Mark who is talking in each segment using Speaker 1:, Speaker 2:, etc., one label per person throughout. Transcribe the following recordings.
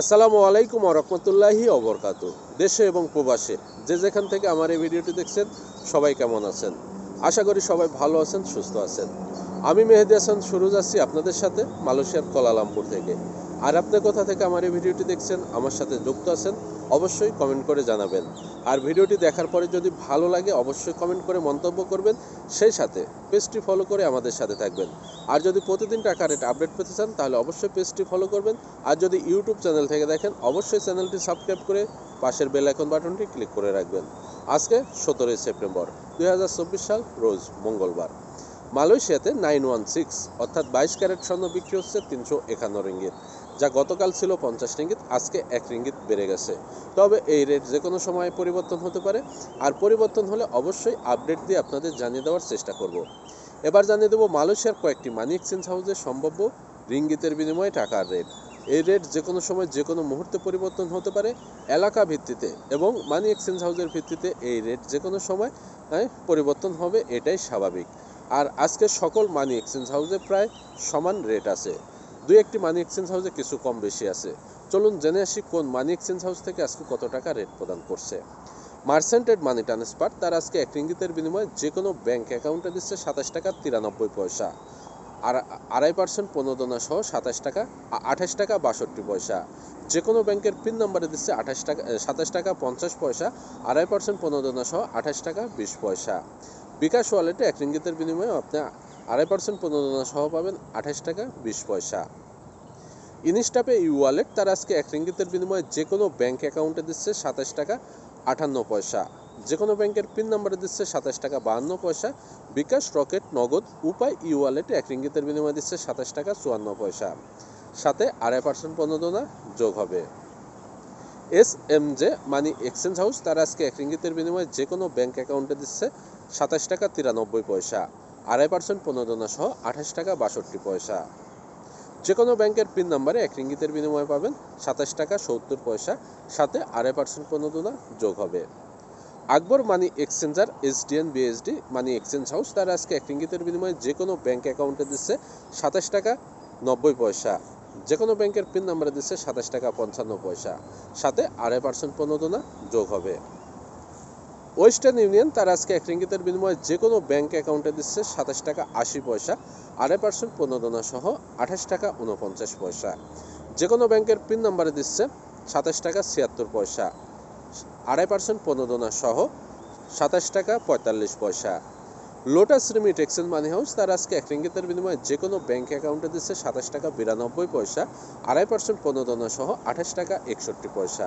Speaker 1: আসসালামু আলাইকুম রহমতুল্লাহি অবরকাত দেশে এবং প্রবাসে যে যেখান থেকে আমার এই ভিডিওটি দেখছেন, সবাই কেমন আছেন? আশা করি সবাই ভালো আছেন, সুস্থ আছেন। আমি মেহেদি হাসান সুরুজ আছি আপনাদের সাথে মালয়েশিয়ার কলালামপুর থেকে। আর আপনি কোথা থেকে আমার এই ভিডিওটি দেখছেন, আমার সাথে যুক্ত আছেন, অবশ্যই কমেন্ট করে জানাবেন। আর ভিডিওটি দেখার পরে যদি ভালো লাগে, অবশ্যই কমেন্ট করে মন্তব্য করবেন, সেই সাথে পেজটি ফলো করে আমাদের সাথে থাকবেন। আর যদি প্রতিদিন টাকা রেট আপডেট পেতে চান, তাহলে অবশ্যই পেজটি ফলো করবেন। আর যদি ইউটিউব চ্যানেল থেকে দেখেন, অবশ্যই চ্যানেলটি সাবস্ক্রাইব করে পাশের বেল আইকন বাটনটি ক্লিক করে রাখবেন। আজকে সতেরোই সেপ্টেম্বর দু হাজার চব্বিশ সাল, রোজ মঙ্গলবার। মালয়েশিয়াতে নাইন ওয়ান সিক্স অর্থাৎ বাইশ ক্যারেট স্বর্ণ বিক্রি হচ্ছে তিনশো একান্ন রিঙ্গিত। যা গতকাল ছিল পঞ্চাশ রিঙ্গিত, আজকে এক রিঙ্গিত বেড়ে গেছে। তবে এই রেট যে কোনো সময় পরিবর্তন হতে পারে, আর পরিবর্তন হলে অবশ্যই আপডেট দিয়ে আপনাদের জানিয়ে দেওয়ার চেষ্টা করব। এবার জানিয়ে দেবো মালয়েশিয়ার কয়েকটি মানি এক্সচেঞ্জ হাউসে সম্ভাব্য রিঙ্গিতের বিনিময়ে টাকার রেট এই রেট যে কোনো সময় যে কোনো মুহূর্তে পরিবর্তন হতে পারে এলাকা ভিত্তিতে এবং মানি এক্সচেঞ্জ হাউসের ভিত্তিতে এই রেট যে কোনো সময় পরিবর্তন হবে, এটাই স্বাভাবিক। আর আজকে সকল মানি এক্সচেঞ্জ হাউসে প্রায় সমান রেট আছে। দুই একটি মানি এক্সচেঞ্জ হাউসে কিছু কম বেশি আছে। চলুন জেনে আসি কোন মানি এক্সচেঞ্জ হাউস থেকে আজকে কত টাকা রেট প্রদান করছে। মার্সেন্টেড মানি ট্রান্সফার তার আজকে এক রিঙ্গিতের বিনিময়ে যে কোনো ব্যাংক অ্যাকাউন্টে দিচ্ছে সাতাশ টাকা তিরানব্বই পয়সা। আর আড়াই পার্সেন্ট প্রণোদনা সহ সাতাশ টাকা, আঠাশ টাকা বাষট্টি পয়সা। যে কোনো ব্যাংকের পিন নাম্বারে দিচ্ছে আঠাশ টাকা সাতাশ টাকা পঞ্চাশ পয়সা, আড়াই পার্সেন্ট প্রণোদনা সহ আঠাশ টাকা বিশ পয়সা। বিকাশ ওয়ালেটে এক রিঙ্গিতের বিনিময়ে আপনি আড়াই পার্সেন্ট প্রণোদনা সহ পাবেন আঠাশ টাকা বিশ পয়সা। ইনস্টাপে ই ওয়ালেট তার আজকে এক রিঙ্গিতের বিনিময়ে যে কোনো ব্যাংক অ্যাকাউন্টে দিচ্ছে সাতাশ টাকা আটান্ন পয়সা। যে কোনো ব্যাংকের পিন নাম্বারে দিচ্ছে সাতাশ টাকা বাহান্ন পয়সা। বিকাশ, রকেট, নগদ, উপায় ই ওয়ালেটে এক রিঙ্গিতের বিনিময়ে দিচ্ছে সাতাশ টাকা চুয়ান্ন পয়সা। সাথে আড়াই পার্সেন্ট প্রণোদনা যোগ হবে। S M J money exchange house তারা আজকে এক রিঙ্গিতের বিনিময়ে যে কোনো ব্যাঙ্ক অ্যাকাউন্টে দিচ্ছে সাতাশ টাকা তিরানব্বই পয়সা। আড়াই পার্সেন্ট প্রণোদনা সহ আঠাশ টাকা বাষট্টি পয়সা। যে কোনো ব্যাংকের পিন নাম্বারে এক রিঙ্গিতের বিনিময়ে পাবেন। সাতাশ টাকা সত্তর পয়সা, সাথে আড়াই পার্সেন্ট প্রণোদনা যোগ হবে। Akbar money exchanger, SDN, BSD, money exchange house তারা আজকে এক রিঙ্গিতের বিনিময়ে যে কোনো ব্যাংক অ্যাকাউন্টে দিচ্ছে সাতাশ টাকা নব্বই পয়সা। যে কোনো ব্যাংকের পিন নাম্বারে দিচ্ছে সাতাশ টাকা পঞ্চান্ন পয়সা, সাথে আড়াই পার্সেন্ট প্রণোদনা যোগ হবে। ওয়েস্টার্ন ইউনিয়ন, তার আজকে এক রিঙ্গিতের বিনিময়ে যে কোনো ব্যাংক অ্যাকাউন্টে দিচ্ছে সাতাশ টাকা আশি পয়সা, আড়াই পার্সেন্ট প্রণোদনা সহ আঠাশ টাকা উনপঞ্চাশ পয়সা। যে কোনো ব্যাংকের পিন নাম্বারে দিচ্ছে সাতাশ টাকা ছিয়াত্তর পয়সা, আড়াই পার্সেন্ট প্রণোদনা সহ সাতাশ টাকা পঁয়তাল্লিশ পয়সা। Lotus remit exchange money house, তার আজকে এক রিঙ্গিতের বিনিময়ে যে কোনো ব্যাংক অ্যাকাউন্টে দিচ্ছে সাতাশ টাকা বিরানব্বই পয়সা, আড়াই পার্সেন্ট প্রণোদনা সহ আঠাশ টাকা একষট্টি পয়সা।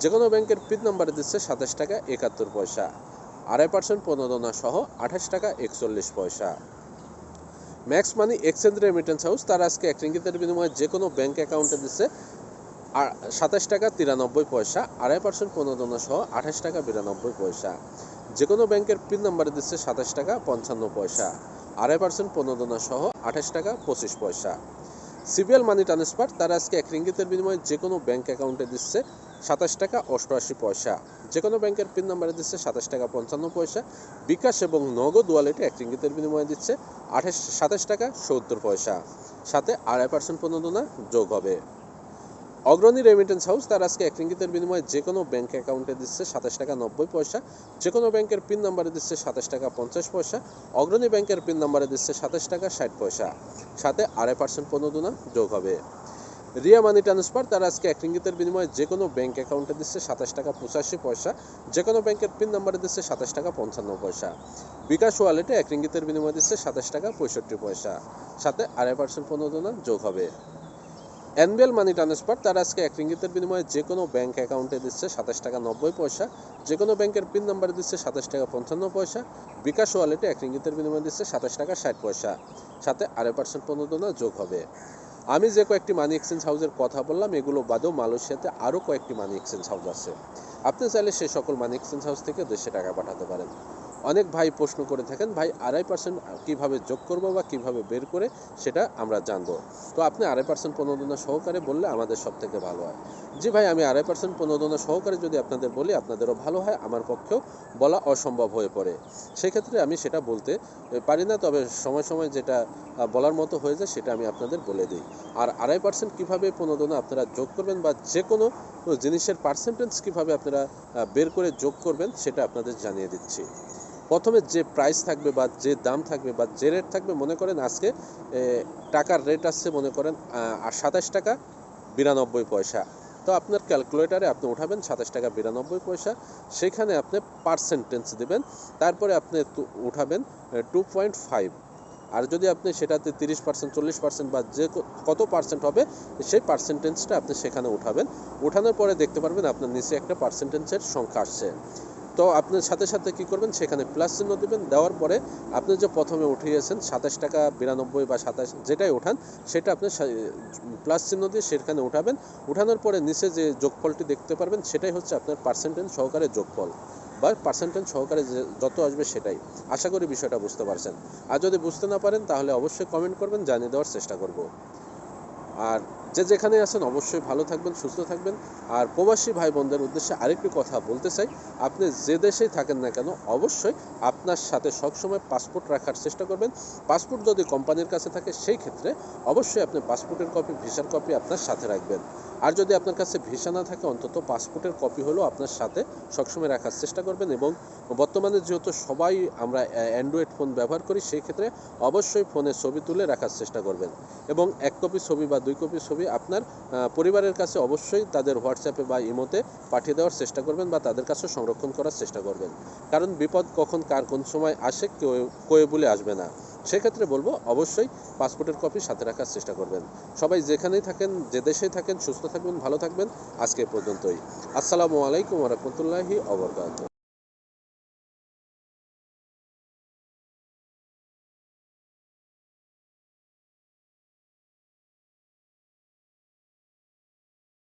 Speaker 1: যে কোনো ব্যাংকের পিন নাম্বারে দিচ্ছে সাতাশ টাকা একাত্তর পয়সা, আড়াই পার্সেন্ট প্রণোদনা সহ আঠাশ টাকা একচল্লিশ পয়সা। Max money exchange remittance house, তার আজকে এক রিঙ্গিতের বিনিময়ে যে কোনো ব্যাংক অ্যাকাউন্টে দিচ্ছে সাতাশ টাকা তিরানব্বই পয়সা, আড়াই পার্সেন্ট প্রণোদনা সহ আঠাশ টাকা বিরানব্বই পয়সা। যে কোনো ব্যাংকের পিন নাম্বারে দিচ্ছে সাতাশ টাকা পঞ্চান্ন পয়সা, আড়াই পার্সেন্ট প্রণোদনা সহ আঠাশ টাকা পঁচিশ পয়সা। সিবিএল মানি ট্রান্সফার, তারা আজকে এক রিঙ্গিতের বিনিময়ে যে কোনো ব্যাঙ্ক অ্যাকাউন্টে দিচ্ছে সাতাশ টাকা অষ্টআশি পয়সা। যে কোনো ব্যাংকের পিন নাম্বারে দিচ্ছে সাতাশ টাকা পঞ্চান্ন পয়সা। বিকাশ এবং নগদ ওয়ালেটে এক রিঙ্গিতের বিনিময়ে দিচ্ছে আঠাশ, সাতাশ টাকা সত্তর পয়সা। সাথে আড়াই পার্সেন্ট প্রণোদনা যোগ হবে। অগ্রণী রেমিটেন্স হাউস তার আজকে এক রিঙ্গিতের বিনিময়ে যে কোনো ব্যাংক অ্যাকাউন্টে দিচ্ছে সাতাশ টাকা নব্বই পয়সা যে কোনো ব্যাংকের পিন নাম্বারে দিচ্ছে সাতাশ টাকা পঞ্চাশ পয়সা, অগ্রণী ব্যাংকের পিন নাম্বারে দিচ্ছে সাতাশ টাকা ষাট পয়সা। সাথে আড়াই পার্সেন্ট প্রণোদনা যোগ হবে। রিয়া মানি ট্রান্সফার তার আজকে এক রিঙ্গিতের বিনিময়ে যে কোনো ব্যাংক অ্যাকাউন্টে দিচ্ছে সাতাশ টাকা পঁচাশি পয়সা যে কোনো ব্যাংকের পিন নাম্বারে দিচ্ছে সাতাশ টাকা পঞ্চান্ন পয়সা। বিকাশ ওয়ালেটে এক রিঙ্গিতের বিনিময়ে দিচ্ছে সাতাশ টাকা পঁয়ষট্টি পয়সা। সাথে আড়াই পার্সেন্ট প্রণোদনা যোগ হবে। এনবিএল মানি ট্রান্সফার তার আজকে এক রিঙ্গিতের বিনিময়ে যে কোনো ব্যাংক অ্যাকাউন্টে দিচ্ছে সাতাশ টাকা নব্বই পয়সা, যে কোনো ব্যাংকের পিন নাম্বারে দিচ্ছে সাতাশ টাকা পঞ্চান্ন পয়সা, বিকাশ ওয়ালেটে এক রিঙ্গিতের বিনিময়ে দিচ্ছে সাতাশ টাকা ষাট পয়সা। সাথে আড়াই পার্সেন্ট প্রণোদনা যোগ হবে। আমি যে কয়েকটি মানি এক্সচেঞ্জ হাউসের কথা বললাম, এগুলো বাদেও মালয়েশিয়াতে আরও কয়েকটি মানি এক্সচেঞ্জ হাউস আছে। আপনি চাইলে সেই সকল মানি এক্সচেঞ্জ হাউস থেকে দেশে টাকা পাঠাতে পারেন। অনেক ভাই প্রশ্ন করে থাকেন, ভাই, আড়াই পার্সেন্ট কীভাবে যোগ করব বা কীভাবে বের করে? সেটা আমরা জানব। তো আপনি আড়াই পার্সেন্ট প্রণোদনা সহকারে বললে আমাদের সব থেকে ভালো হয়। জি ভাই, আমি আড়াই পার্সেন্ট প্রণোদনা সহকারে যদি আপনাদের বলি, আপনাদেরও ভালো হয়, আমার পক্ষেও বলা অসম্ভব হয়ে পড়ে। সেক্ষেত্রে আমি সেটা বলতে পারি না, তবে সময় সময় যেটা বলার মতো হয়ে যায় সেটা আমি আপনাদের বলে দিই। আর আড়াই পার্সেন্ট কীভাবে প্রণোদনা আপনারা যোগ করবেন বা যে কোনো জিনিসের পার্সেন্টেজ কীভাবে আপনারা বের করে যোগ করবেন সেটা আপনাদের জানিয়ে দিচ্ছি। প্রথমে যে প্রাইস থাকবে বা যে দাম থাকবে বা যে রেট থাকবে মনে করেন আজকে টাকার রেট আসছে মনে করেন আর সাতাশ টাকা বিরানব্বই পয়সা। তো আপনার ক্যালকুলেটারে আপনি উঠাবেন সাতাশ টাকা বিরানব্বই পয়সা, সেখানে আপনি পার্সেন্টেজ দেবেন, তারপরে আপনি উঠাবেন টু পয়েন্ট ফাইভ আর যদি আপনি সেটাতে তিরিশ পার্সেন্ট চল্লিশ পার্সেন্ট বা যে কত পার্সেন্ট হবে, সেই পার্সেন্টেজটা আপনি সেখানে উঠাবেন। উঠানোর পরে দেখতে পারবেন আপনার নিচে একটা পার্সেন্টেন্সের সংখ্যা আসছে। তো আপনার সাথে সাথে কি করবেন? সেখানে প্লাস চিহ্ন দেবেন। দেওয়ার পরে আপনি যে প্রথমে উঠিয়েছেন সাতাশ টাকা বিরানব্বই বা সাতাশ যেটাই ওঠান সেটা আপনি প্লাস চিহ্ন দিয়ে সেখানে উঠাবেন। উঠানোর পরে নিচে যে যোগফলটি দেখতে পারবেন, সেটাই হচ্ছে আপনার পার্সেন্টেজ সহকারে যোগফল বা পার্সেন্টেজ সহকারে যে যত আসবে সেটাই। আশা করি বিষয়টা বুঝতে পারছেন। আর যদি বুঝতে না পারেন, তাহলে অবশ্যই কমেন্ট করবেন, জানিয়ে দেওয়ার চেষ্টা করব। আর যে যেখানে আছেন অবশ্যই ভালো থাকবেন, সুস্থ থাকবেন। আর প্রবাসী ভাই বোনদের উদ্দেশ্যে আরেকটি কথা বলতে চাই, আপনি যে দেশেই থাকেন না কেন, অবশ্যই আপনার সাথে সবসময় পাসপোর্ট রাখার চেষ্টা করবেন। পাসপোর্ট যদি কোম্পানির কাছে থাকে, সেই ক্ষেত্রে অবশ্যই আপনি পাসপোর্টের কপি, ভিসার কপি আপনার সাথে রাখবেন। আর যদি আপনার কাছে ভিসা না থাকে, অন্তত পাসপোর্টের কপি হলেও আপনার সাথে সবসময় রাখার চেষ্টা করবেন এবং বর্তমানে যেহেতু সবাই আমরা অ্যান্ড্রয়েড ফোন ব্যবহার করি, সেই ক্ষেত্রে অবশ্যই ফোনে ছবি তুলে রাখার চেষ্টা করবেন। এবং এক কপি ছবি বা দুই কপি ছবি আপনার পরিবারের কাছে অবশ্যই তাদের হোয়াটসঅ্যাপে বা ইমোতে পাঠিয়ে দেওয়ার চেষ্টা করবেন বা তাদের কাছে সংরক্ষণ করার চেষ্টা করবেন। কারণ বিপদ কখন কার কোন সময় আসে কেউ কয়ে বলে আসবে না। সেক্ষেত্রে বলব, অবশ্যই পাসপোর্টের কপি সাথে রাখার চেষ্টা করবেন। সবাই যেখানেই থাকেন, যে দেশেই থাকেন, সুস্থ থাকবেন, ভালো থাকবেন। আজকে পর্যন্তই। আসসালামু আলাইকুম রহমতুল্লাহি অবরকাত